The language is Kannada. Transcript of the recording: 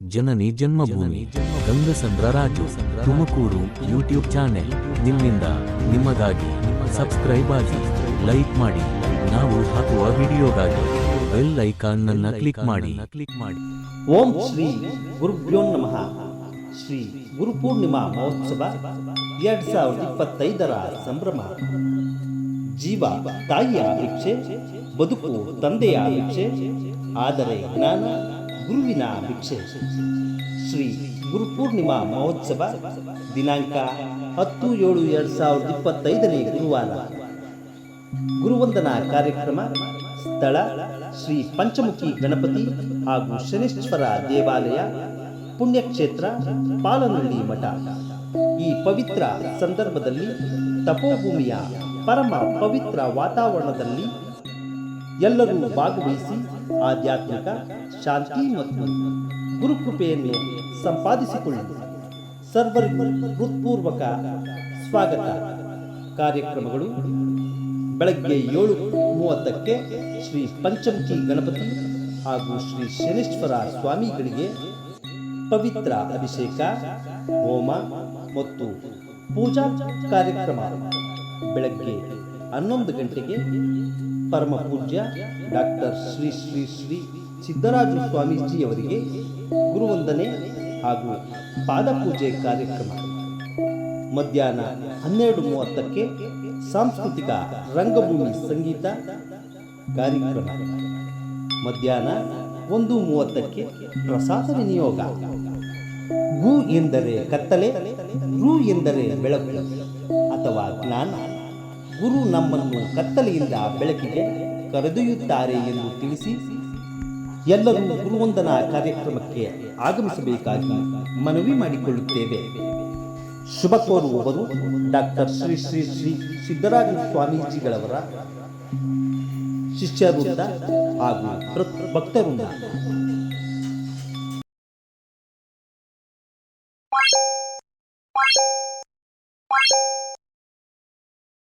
ಜನನಿ ಜನ್ಮಭೂಮಿ ಗಂಗಸಂದ್ರ ರಾಜು ತುಮಕೂರು ಯೂಟ್ಯೂಬ್ ಚಾನೆಲ್ ನಿಮ್ಮಿಂದ ನಿಮಗಾಗಿ ಸಬ್ಸ್ಕ್ರೈಬ್ ಆಗಿ ಲೈಕ್ ಮಾಡಿ. ನಾವು ಹಾಕುವ ವಿಡಿಯೋಗಾಗಿ ಬೆಲ್ ಐಕಾನ್ ನನ್ನ ಕ್ಲಿಕ್ ಮಾಡಿ. ಕ್ಲಿಕ್ ಮಾಡಿ. ಓಂ ಶ್ರೀ ಗುರುಭ್ಯೋ ನಮಃ. ಶ್ರೀ ಗುರುಪೂರ್ಣಿಮಾ ಮಹೋತ್ಸವ ಎರಡ್ ಸಾವಿರದ ಇಪ್ಪತ್ತೈದರ ಸಂಭ್ರಮ. ಜೀವ ತಾಯಿಯ ಭಿಕ್ಷೆ ಬದುಕು ತಂದೆಯ ಭಿಕ್ಷೆ ಆದರೆ ಜ್ಞಾನ ಗುರುವಿನ ಭಿಕ್ಷೆ. ಶ್ರೀ ಗುರುಪೂರ್ಣಿಮಾ ಮಹೋತ್ಸವ ದಿನಾಂಕ ಹತ್ತು ಏಳು ಎರಡು ಸಾವಿರದ ಇಪ್ಪತ್ತೈದನೇ ಗುರುವಾರ. ಗುರುವಂದನಾ ಕಾರ್ಯಕ್ರಮ ಸ್ಥಳ ಶ್ರೀ ಪಂಚಮುಖಿ ಗಣಪತಿ ಹಾಗೂ ಶನೇಶ್ವರ ದೇವಾಲಯ, ಪುಣ್ಯಕ್ಷೇತ್ರ, ಪಾಲನಹಳ್ಳಿ ಮಠ. ಈ ಪವಿತ್ರ ಸಂದರ್ಭದಲ್ಲಿ ತಪೋಭೂಮಿಯ ಪರಮ ಪವಿತ್ರ ವಾತಾವರಣದಲ್ಲಿ ಎಲ್ಲರೂ ಭಾಗವಹಿಸಿ ಆಧ್ಯಾತ್ಮಿಕ, ಶಾಂತಿ ಮತ್ತು ಗುರುಕೃಪೆಯನ್ನು ಸಂಪಾದಿಸಿಕೊಳ್ಳಿ. ಸರ್ವರಿಗೂ ಹೃತ್ಪೂರ್ವಕ ಸ್ವಾಗತ. ಕಾರ್ಯಕ್ರಮಗಳು ಬೆಳಗ್ಗೆ ಏಳು ಮೂವತ್ತಕ್ಕೆ ಶ್ರೀ ಪಂಚಮುಖಿ ಗಣಪತಿ ಹಾಗೂ ಶ್ರೀ ಶನೇಶ್ವರ ಸ್ವಾಮಿಗಳಿಗೆ ಪವಿತ್ರ ಅಭಿಷೇಕ, ಹೋಮ ಮತ್ತು ಪೂಜಾ ಕಾರ್ಯಕ್ರಮ. ಬೆಳಗ್ಗೆ ಹನ್ನೊಂದು ಗಂಟೆಗೆ ಪರಮ ಪೂಜ್ಯ ಡಾಕ್ಟರ್ ಶ್ರೀ ಶ್ರೀ ಶ್ರೀ ಸಿದ್ದರಾಜು ಸ್ವಾಮೀಜಿಯವರಿಗೆ ಗುರುವಂದನೆ ಹಾಗೂ ಪಾದಪೂಜೆ ಕಾರ್ಯಕ್ರಮ. ಮಧ್ಯಾಹ್ನ ಹನ್ನೆರಡು ಮೂವತ್ತಕ್ಕೆ ಸಾಂಸ್ಕೃತಿಕ ರಂಗಭೂಮಿ ಸಂಗೀತ ಕಾರ್ಯಕ್ರಮ. ಮಧ್ಯಾಹ್ನ ಒಂದು ಮೂವತ್ತಕ್ಕೆ ಪ್ರಸಾದ ವಿನಿಯೋಗ. ಗು ಎಂದರೆ ಕತ್ತಲೆ, ರು ಎಂದರೆ ಬೆಳಕು ಅಥವಾ ಜ್ಞಾನ. ಗುರು ನಮ್ಮನ್ನು ಕತ್ತಲೆಯಿಂದ ಬೆಳಕಿಗೆ ಕರೆದೊಯ್ಯುತ್ತಾರೆ ಎಂದು ತಿಳಿಸಿ ಎಲ್ಲರೂ ಗುರುವಂದನ ಕಾರ್ಯಕ್ರಮಕ್ಕೆ ಆಗಮಿಸಬೇಕಾಗಿ ಮನವಿ ಮಾಡಿಕೊಳ್ಳುತ್ತೇವೆ. ಶುಭ ಕೋರುವವರು ಡಾಕ್ಟರ್ ಶ್ರೀ ಶ್ರೀ ಶ್ರೀ ಸಿದ್ದರಾಜ ಸ್ವಾಮೀಜಿಗಳವರ ಶಿಷ್ಯವೃಂದ ಹಾಗೂ ಭಕ್- ಭಕ್ತವೃಂದ.